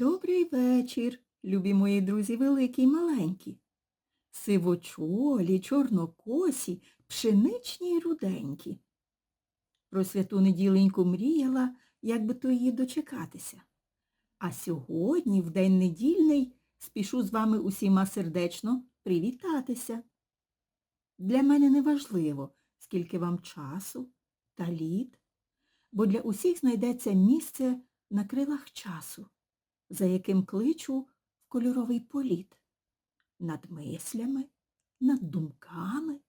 Добрий вечір, любі мої друзі великі й маленькі. Сивочолі, чорнокосі, пшеничні й руденькі. Про святу неділеньку мріяла, як би то її дочекатися. А сьогодні, в день недільний, спішу з вами усіма сердечно привітатися. Для мене не важливо, скільки вам часу та літ, бо для усіх знайдеться місце на крилах часу, за яким кличу в кольоровий політ, над мислями, над думками,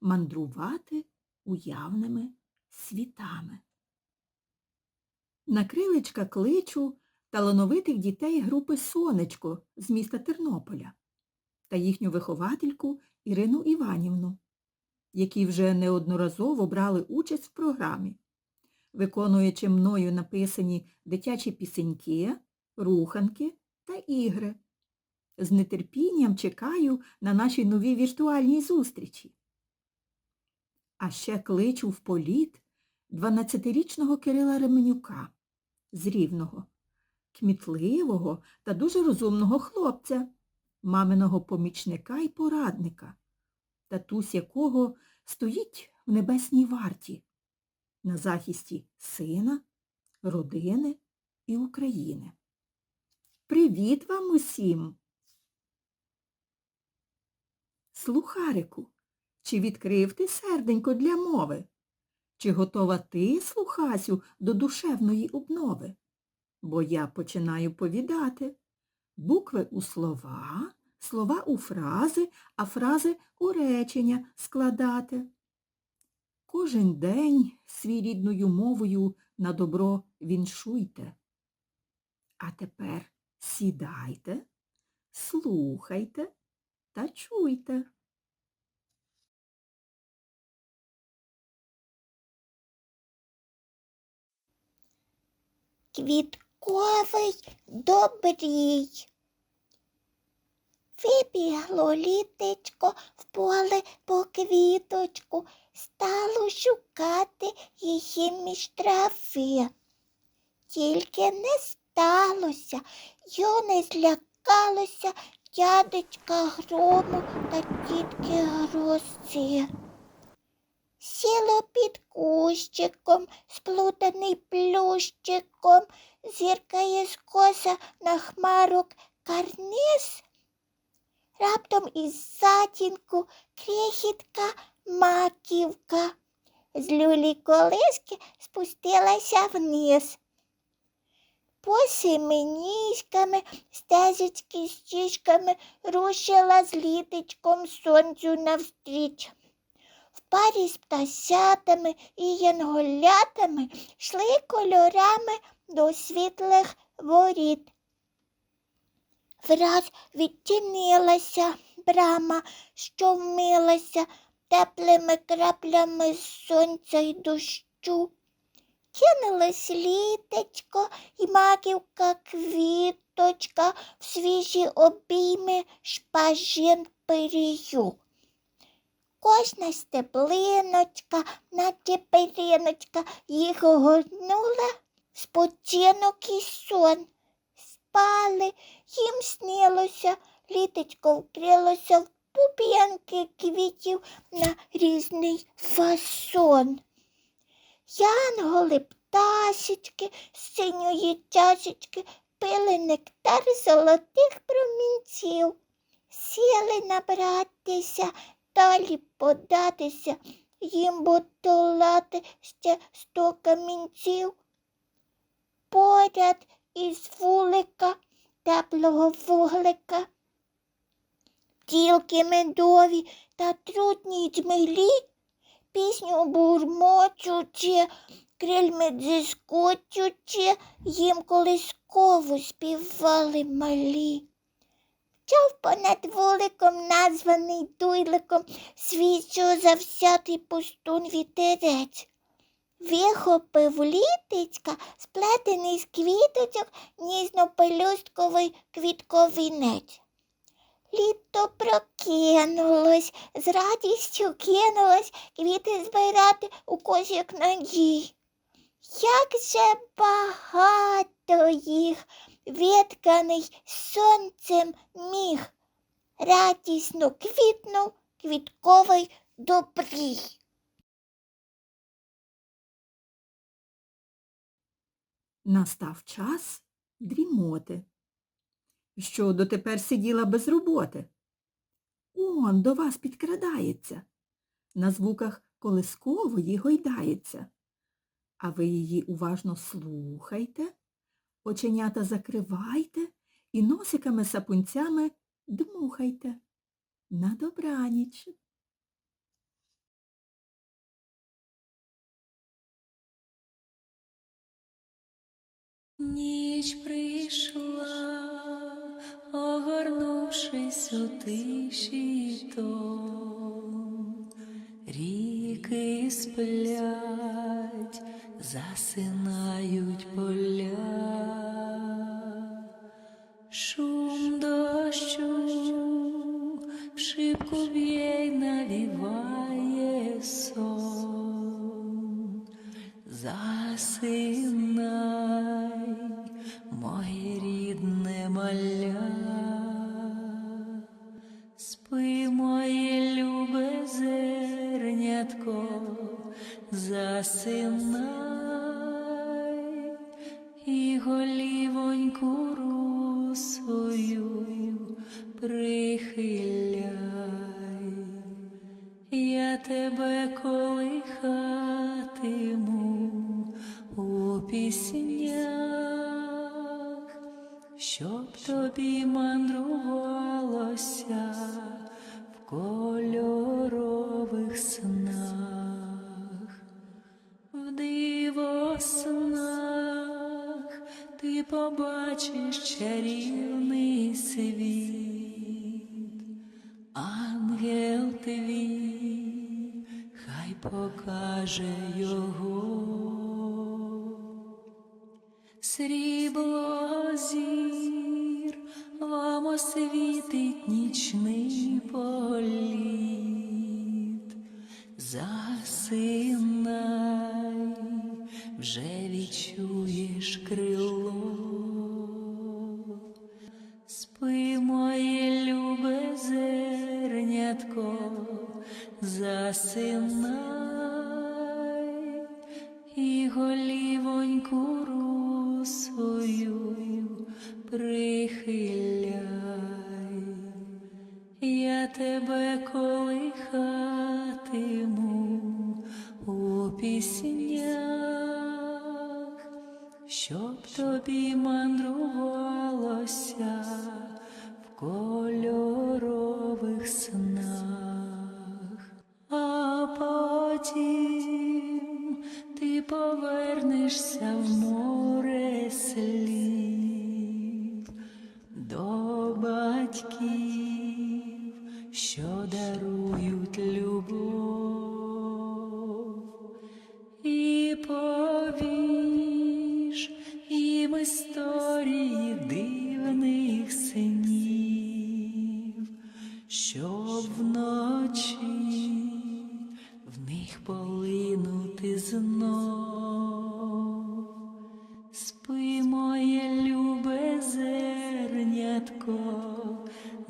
мандрувати уявними світами. На крилечка кличу талановитих дітей групи Сонечко з міста Тернополя та їхню виховательку Ірину Іванівну, які вже неодноразово брали участь в програмі, виконуючи мною написані дитячі пісеньки, руханки та ігри. З нетерпінням чекаю на наші нові віртуальні зустрічі. А ще кличу в політ 12-річного Кирила Ременюка з Рівного, кмітливого та дуже розумного хлопця, маминого помічника і порадника, татусь якого стоїть в небесній варті на захисті сина, родини і України. Привіт вам усім! Слухарику, чи відкрив ти серденько для мови? Чи готова ти, слухасю, до душевної обнови? Бо я починаю повідати. Букви у слова, слова у фрази, а фрази у речення складати. Кожен день свій рідною мовою на добро віншуйте. А тепер сідайте, слухайте та чуйте. Квітковий добрій. Вибігло літечко в поле по квіточку, стало шукати її між трави. Тільки не сталося, йо не злякалося дядечка грому та тітки грози. Сіло під кущиком, сплутаний плющиком, зіркає скоса на хмарок карниз. Раптом із затінку крихітка маківка. З люлі колиски спустилася вниз. Посеменіськами, стежечки стіжками рушила з літечком сонцю навстріч. В парі з птасятами і янголятами йшли кольорами до світлих воріт. Враз відчинилася брама, що вмилася теплими краплями сонця й дощу. Кинулось літечко і маківка квіточка в свіжі обійми шпажин пирію. Кожна стеблиночка, наче периночка, їх огорнула спочинок і сон. Спали, їм снилося, літечко вкрилося в пуп'янки квітів на різний фасон. Янголи пташечки синьої чашечки пили нектар золотих промінців, сіли набратися, далі податися, їм подолати ще сто камінців. Поряд із вулика теплого вуглика. Тілки медові та трутні джмелі пісню бурмочучи, крильми дзискочучи, їм колискову співали малі. Чов понад вуликом, названий дуйликом, свічу завсятий пустун вітерець. Вихопив літечка, сплетений з квіточок, ніжно-пелюстковий квітковінець. Літо прокинулось, з радістю кинулось квіти збирати у кошик надій. Як же багато їх вітканий сонцем міг. Радісно квітнув квітковий добрій. Настав час дрімоти. Що дотепер сиділа без роботи? Он до вас підкрадається. На звуках колискової гойдається. А ви її уважно слухайте, оченята закривайте і носиками сапунцями дмухайте. На добраніч. Ніч прийшла, огорнувшись у тиші тон. Ріки сплять, засинають поля. Шум дощу шибку б'є навіває сон. Засинай, моє рідне маля, прихиляй. Я тебе колихатиму у піснях, щоб тобі мандрувалося в кольорових снах, в диво снах ти побачиш чарівний світ. Покаже його. Срібло зір вам освітить нічний політ. Засинай, вже відчуєш крило. Спи, моє любе зернятко, засинай тебе колихатиму у піснях, щоб тобі мандрувалося в кольорових снах, а потім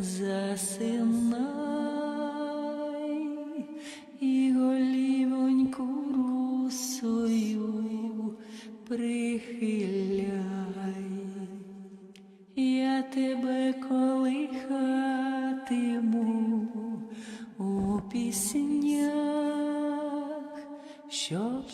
засинай і голівоньку русою прихиляй. Я тебе колихатиму у піснях, щоб